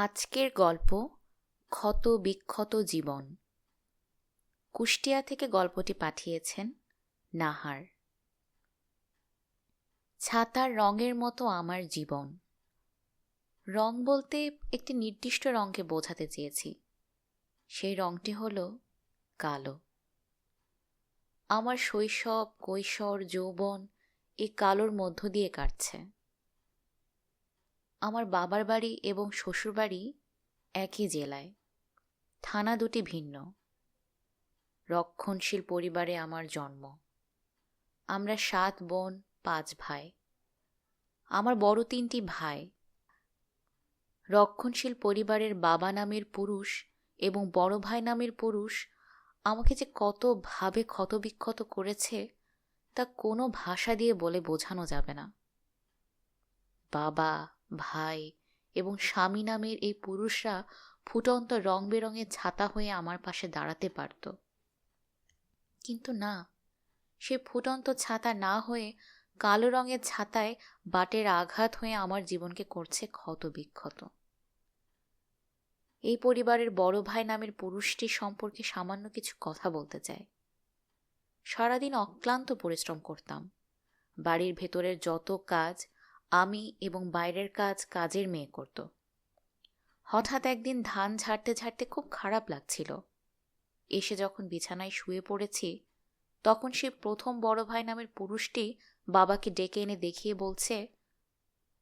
আজকের গল্প ক্ষত বিক্ষত জীবন। কুষ্টিয়া থেকে গল্পটি পাঠিয়েছেন নাহার। ছাতার রঙের মতো আমার জীবন। রং বলতে একটি নির্দিষ্ট রঙকে বোঝাতে চেয়েছি। সেই রঙটি হল কালো। আমার শৈশব, কৈশোর, যৌবন এই কালোর মধ্য দিয়ে কাটছে। আমার বাবার বাড়ি এবং শ্বশুরবাড়ি একই জেলায়। থানা দুটি ভিন্ন। রক্ষণশীল পরিবারে আমার জন্ম। আমরা সাত বোন, পাঁচ ভাই। আমার বড় তিনটি ভাই। রক্ষণশীল পরিবারের বাবা নামের পুরুষ এবং বড় ভাই নামের পুরুষ আমাকে যে কতভাবে ক্ষতবিক্ষত করেছে তা কোনো ভাষা দিয়ে বলে বোঝানো যাবে না। বাবা ভাই এবং স্বামী নামের এই পুরুষরা ফুটন্ত রং বেরঙের ছাতা হয়ে আমার পাশে দাঁড়াতে পারত। কিন্তু না, সে ফুটন্ত ছাতা না হয়ে কালো রঙের ছাতায় বাটের আঘাত হয়ে আমার জীবনকে করছে ক্ষত বিক্ষত এই পরিবারের বড় ভাই নামের পুরুষটি সম্পর্কে সামান্য কিছু কথা বলতে চাই সারাদিন অক্লান্ত পরিশ্রম করতাম। বাড়ির ভেতরের যত কাজ আমি এবং বাইরের কাজ কাজের মেয়ে করত। হঠাৎ একদিন ধান ঝাড়তে ঝাড়তে খুব খারাপ লাগছিল। এসে যখন বিছানায় শুয়ে পড়েছি, তখন সে প্রথম বড় ভাই নামের পুরুষটি বাবাকে ডেকে এনে দেখিয়ে বলছে,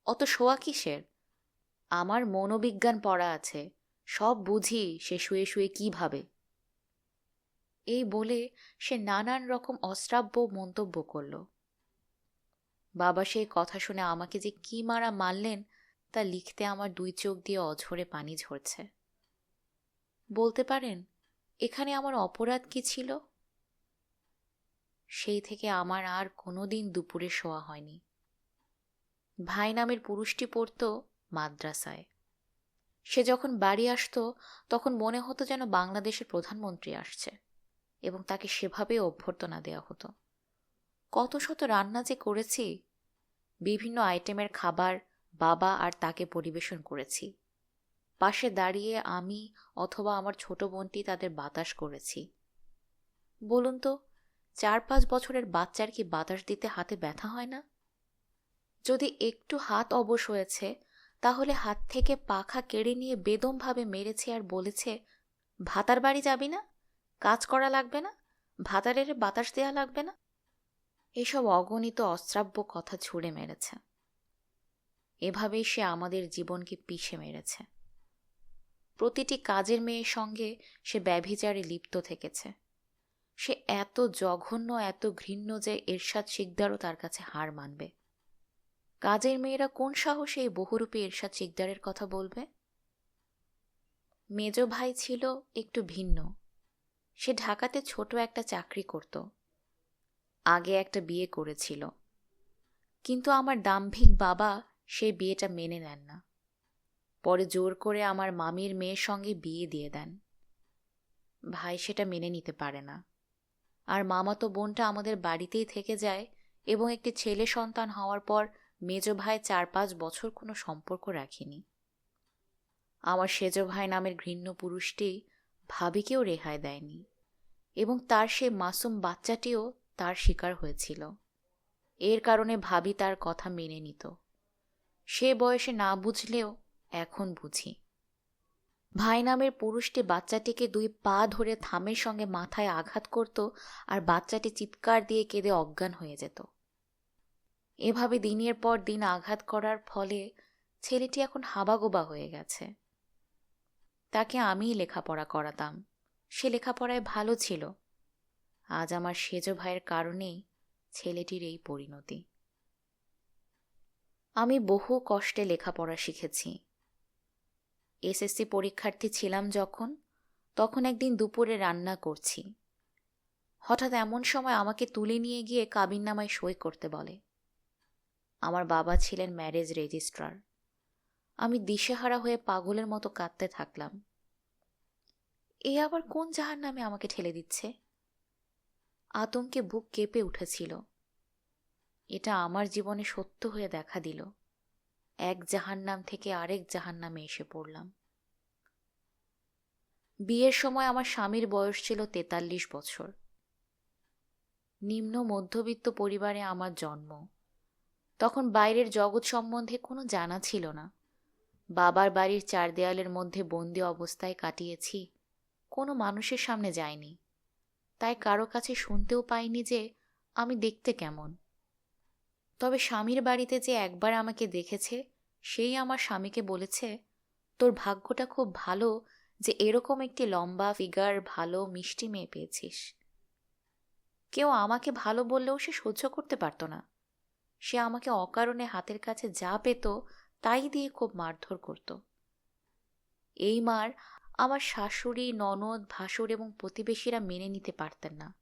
অত শোয়া কিসের? আমার মনোবিজ্ঞান পড়া আছে, সব বুঝি সে শুয়ে শুয়ে কি ভাবে? এই বলে সে নানান রকম অশ্রাব্য মন্তব্য করল। বাবা সেই কথা শুনে আমাকে যে কি মারা মারলেন, তা লিখতে আমার দুই চোখ দিয়ে অঝরে পানি ঝরছে। বলতে পারেন, এখানে আমার অপরাধ কি ছিল? সেই থেকে আমার আর কোনোদিন দুপুরে শোয়া হয়নি। ভাই নামের পুরুষটি পড়ত মাদ্রাসায়। সে যখন বাড়ি আসতো, তখন মনে হতো যেন বাংলাদেশের প্রধানমন্ত্রী আসছে এবং তাকে সেভাবে অভ্যর্থনা দেওয়া হতো। কত শত রান্না যে করেছি বিভিন্ন আইটেমের খাবার বাবা আর তাকে পরিবেশন করেছি। পাশে দাঁড়িয়ে আমি অথবা আমার ছোট বোনটি তাদের বাতাস করেছি। বলুন তো, চার পাঁচ বছরের বাচ্চার কি বাতাস দিতে হাতে ব্যথা হয় না? যদি একটু হাত অবশ হয়েছে, তাহলে হাত থেকে পাখা কেড়ে নিয়ে বেদমভাবে মেরেছে আর বলেছে, ভাতার বাড়ি যাবি না? কাজ করা লাগবে না? ভাতারের বাতাস দেয়া লাগবে না? এসব অগণিত অশ্রাব্য কথা ছুড়ে মেরেছে। এভাবেই সে আমাদের জীবনকে পিষে মেরেছে। প্রতিটি কাজের মেয়ের সঙ্গে সে ব্যভিচারে লিপ্ত থেকেছে। সে এত জঘন্য, এত ঘৃণ্য যে এরশাদ শিকদারও তার কাছে হার মানবে। কাজের মেয়েরা কোন সাহসে এই বহুরূপী এরশাদ শিকদারের কথা বলবে? মেজ ভাই ছিল একটু ভিন্ন। সে ঢাকাতে ছোট একটা চাকরি করত। আগে একটা বিয়ে করেছিল। কিন্তু আমার দাম্ভিক বাবা সেই বিয়েটা মেনে নেন না। পরে জোর করে আমার মামির মেয়ের সঙ্গে বিয়ে দিয়ে দেন। ভাই সেটা মেনে নিতে পারে না। আর মামাতো বোনটা আমাদের বাড়িতেই থেকে যায় এবং একটি ছেলে সন্তান হওয়ার পর মেজ ভাই চার পাঁচ বছর কোনো সম্পর্ক রাখেনি। আমার সেজ ভাই নামের ঘৃণ্য পুরুষটি ভাবিকেও রেহাই দেয়নি এবং তার সে মাসুম বাচ্চাটিও তার শিকার হয়েছিল। এর কারণে ভাবি তার কথা মেনে নিত। সে বয়সে না বুঝলেও এখন বুঝি। ভাই নামের পুরুষটি বাচ্চাটিকে দুই পা ধরে থামের সঙ্গে মাথায় আঘাত করত আর বাচ্চাটি চিৎকার দিয়ে কেঁদে অজ্ঞান হয়ে যেত। এভাবে দিনের পর দিন আঘাত করার ফলে ছেলেটি এখন হাবাগোবা হয়ে গেছে। তাকে আমিই লেখাপড়া করাতাম। সে লেখাপড়ায় ভালো ছিল। আজ আমার সেজ ভাইয়ের কারণেই ছেলেটির এই পরিণতি। আমি বহু কষ্টে লেখাপড়া শিখেছি। এসএসসি পরীক্ষার্থী ছিলাম যখন, তখন একদিন দুপুরে রান্না করছি। হঠাৎ এমন সময় আমাকে তুলে নিয়ে গিয়ে কাবিননামায় সই করতে বলে। আমার বাবা ছিলেন ম্যারেজ রেজিস্ট্রার। আমি দিশেহারা হয়ে পাগলের মতো কাঁদতে থাকলাম। এ আবার কোন জাহার নামে আমাকে ঠেলে দিচ্ছে? আতঙ্কে বুক কেঁপে উঠেছিল। এটা আমার জীবনে সত্য হয়ে দেখা দিল। এক জাহান নাম থেকে আরেক জাহান নামে এসে পড়লাম। বিয়ের সময় আমার স্বামীর বয়স ছিল তেতাল্লিশ বছর। নিম্ন মধ্যবিত্ত পরিবারে আমার জন্ম। তখন বাইরের জগৎ সম্বন্ধে কোনো জানা ছিল না। বাবার বাড়ির চার দেয়ালের মধ্যে বন্দি অবস্থায় কাটিয়েছি, কোনো মানুষের সামনে যায়নি। তাই কারও কাছে শুনতেও পাইনি যে আমি দেখতে কেমন। তবে স্বামীর বাড়িতে যে একবার আমাকে দেখেছে, সেই আমার স্বামীকে বলেছে, তোর ভাগ্যটা খুব ভালো যে এরকম একটি লম্বা ফিগার, ভালো মিষ্টি মেয়ে পেয়েছিস। কেউ আমাকে ভালো বললেও সে সহ্য করতে পারত না। সে আমাকে অকারণে হাতের কাছে যা পেত, তাই দিয়ে খুব মারধর করত। এই মার আমার শাশুড়ি, ননদ, ভাসুর এবং প্রতিবেশীরা মেনে নিতে পারতেন না।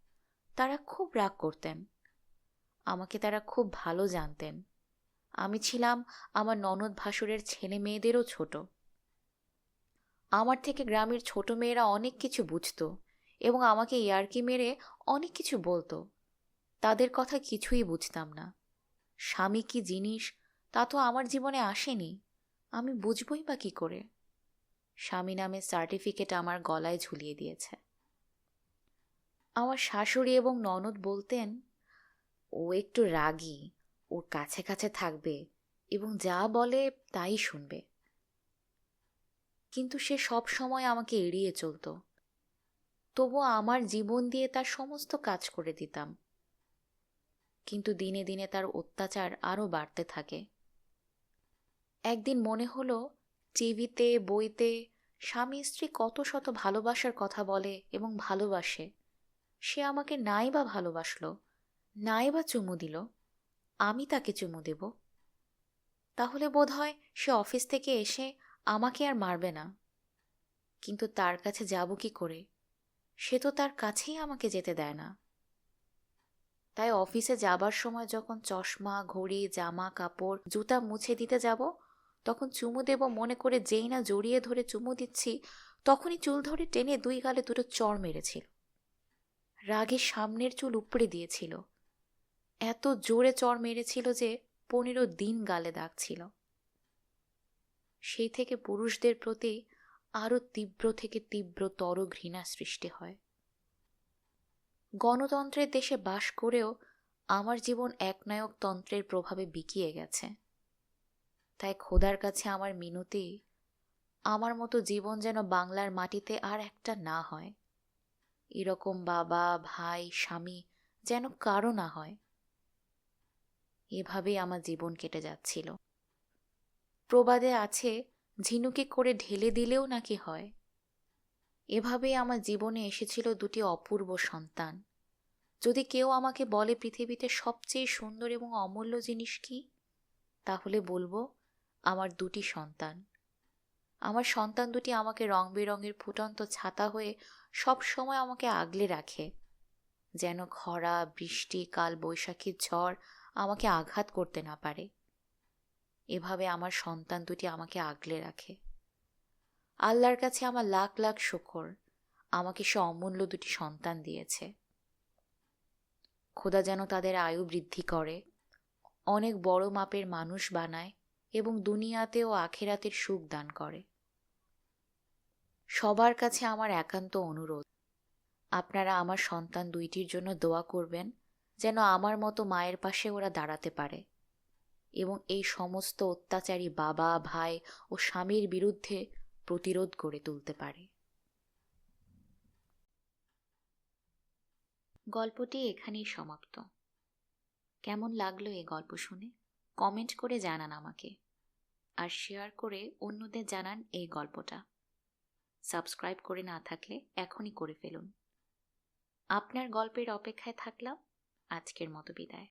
তারা খুব রাগ করতেন। আমাকে তারা খুব ভালো জানতেন। আমি ছিলাম আমার ননদ, ভাসুরের ছেলে মেয়েদেরও ছোট। আমার থেকে গ্রামের ছোট মেয়েরা অনেক কিছু বুঝত এবং আমাকে ইয়ার্কি মেরে অনেক কিছু বলতো। তাদের কথা কিছুই বুঝতাম না। স্বামী কি জিনিস? তা তো আমার জীবনে আসেনি। আমি বুঝবই বা কী করে? স্বামী নামের সার্টিফিকেট আমার গলায় ঝুলিয়ে দিয়েছে। আমার শাশুড়ি এবং ননদ বলতেন, ও একটু রাগী, ওর কাছে কাছে থাকবে এবং যা বলে তাই শুনবে। কিন্তু সে সব সময় আমাকে এড়িয়ে চলত। তবু আমার জীবন দিয়ে তার সমস্ত কাজ করে দিতাম। কিন্তু দিনে দিনে তার অত্যাচার আরও বাড়তে থাকে। একদিন মনে হলো টিভিতে, বইতে স্বামী স্ত্রী কত শত ভালোবাসার কথা বলে এবং ভালোবাসে। সে আমাকে নাই বা ভালোবাসলো নাই বা চুমু দিল। আমি তাকে চুমু দেব। তাহলে বোধ হয় সে অফিস থেকে এসে আমাকে আর মারবে না। কিন্তু তার কাছে যাব কি করে? সে তো তার কাছেই আমাকে যেতে দেয় না। তাই অফিসে যাবার সময় যখন চশমা, ঘড়ি, জামা, কাপড়, জুতা মুছে দিতে যাব তখন চুমু দেব মনে করে যেই না জড়িয়ে ধরে চুমু দিচ্ছি, তখনই চুল ধরে টেনে দুই গালে দুটো চড় মেরেছিল। রাগে সামনের চুল উপড়ে দিয়েছিল। এত জোরে চড় মেরেছিল যে পনেরো দিন গালে দাগ ছিল। সেই থেকে পুরুষদের প্রতি আরও তীব্র থেকে তীব্রতর ঘৃণা সৃষ্টি হয়। গণতন্ত্রের দেশে বাস করেও আমার জীবন একনায়কতন্ত্রের প্রভাবে বিকিয়ে গেছে। তাই খোদার কাছে আমার মিনতি, আমার মতো জীবন যেন বাংলার মাটিতে আর একটা না হয়। এরকম বাবা, ভাই, স্বামী যেন কারও না হয়। এভাবেই আমার জীবন কেটে যাচ্ছিল। প্রবাদে আছে, ঝিনুকে করে ঢেলে দিলেও নাকি হয়। এভাবেই আমার জীবনে এসেছিল দুটি অপূর্ব সন্তান। যদি কেউ আমাকে বলে পৃথিবীতে সবচেয়ে সুন্দর এবং অমূল্য জিনিস কি? তাহলে বলব আমার দুটি সন্তান। আমার সন্তান দুটি আমাকে রং বেরঙের ফুটন্ত ছাতা হয়ে সব সময় আমাকে আগলে রাখে। যেন খরা, বৃষ্টি, কাল বৈশাখীর ঝড় আমাকে আঘাত করতে না পারে। এভাবে আমার সন্তান দুটি আমাকে আগলে রাখে। আল্লাহর কাছে আমার লাখ লাখ শকর। আমাকে সে অমূল্য দুটি সন্তান দিয়েছে। খোদা যেন তাদের আয়ু বৃদ্ধি করে। অনেক বড় মাপের মানুষ বানায়। এবং দুনিয়াতে ও আখেরাতের সুখ দান করে। সবার কাছে আমার একান্ত অনুরোধ, আপনারা আমার সন্তান দুইটির জন্য দোয়া করবেন যেন আমার মতো মায়ের পাশে ওরা দাঁড়াতে পারে এবং এই সমস্ত অত্যাচারী বাবা, ভাই ও স্বামীর বিরুদ্ধে প্রতিরোধ গড়ে তুলতে পারে। গল্পটি এখানেই সমাপ্ত। কেমন লাগল এই গল্প শুনে? কমেন্ট করে জানান আমাকে। আর শেয়ার করে অন্যদের জানান এই গল্পটা। সাবস্ক্রাইব করে না থাকলে এখনই করে ফেলুন। আপনার গল্পের অপেক্ষায় থাকলাম। আজকের মতো বিদায়।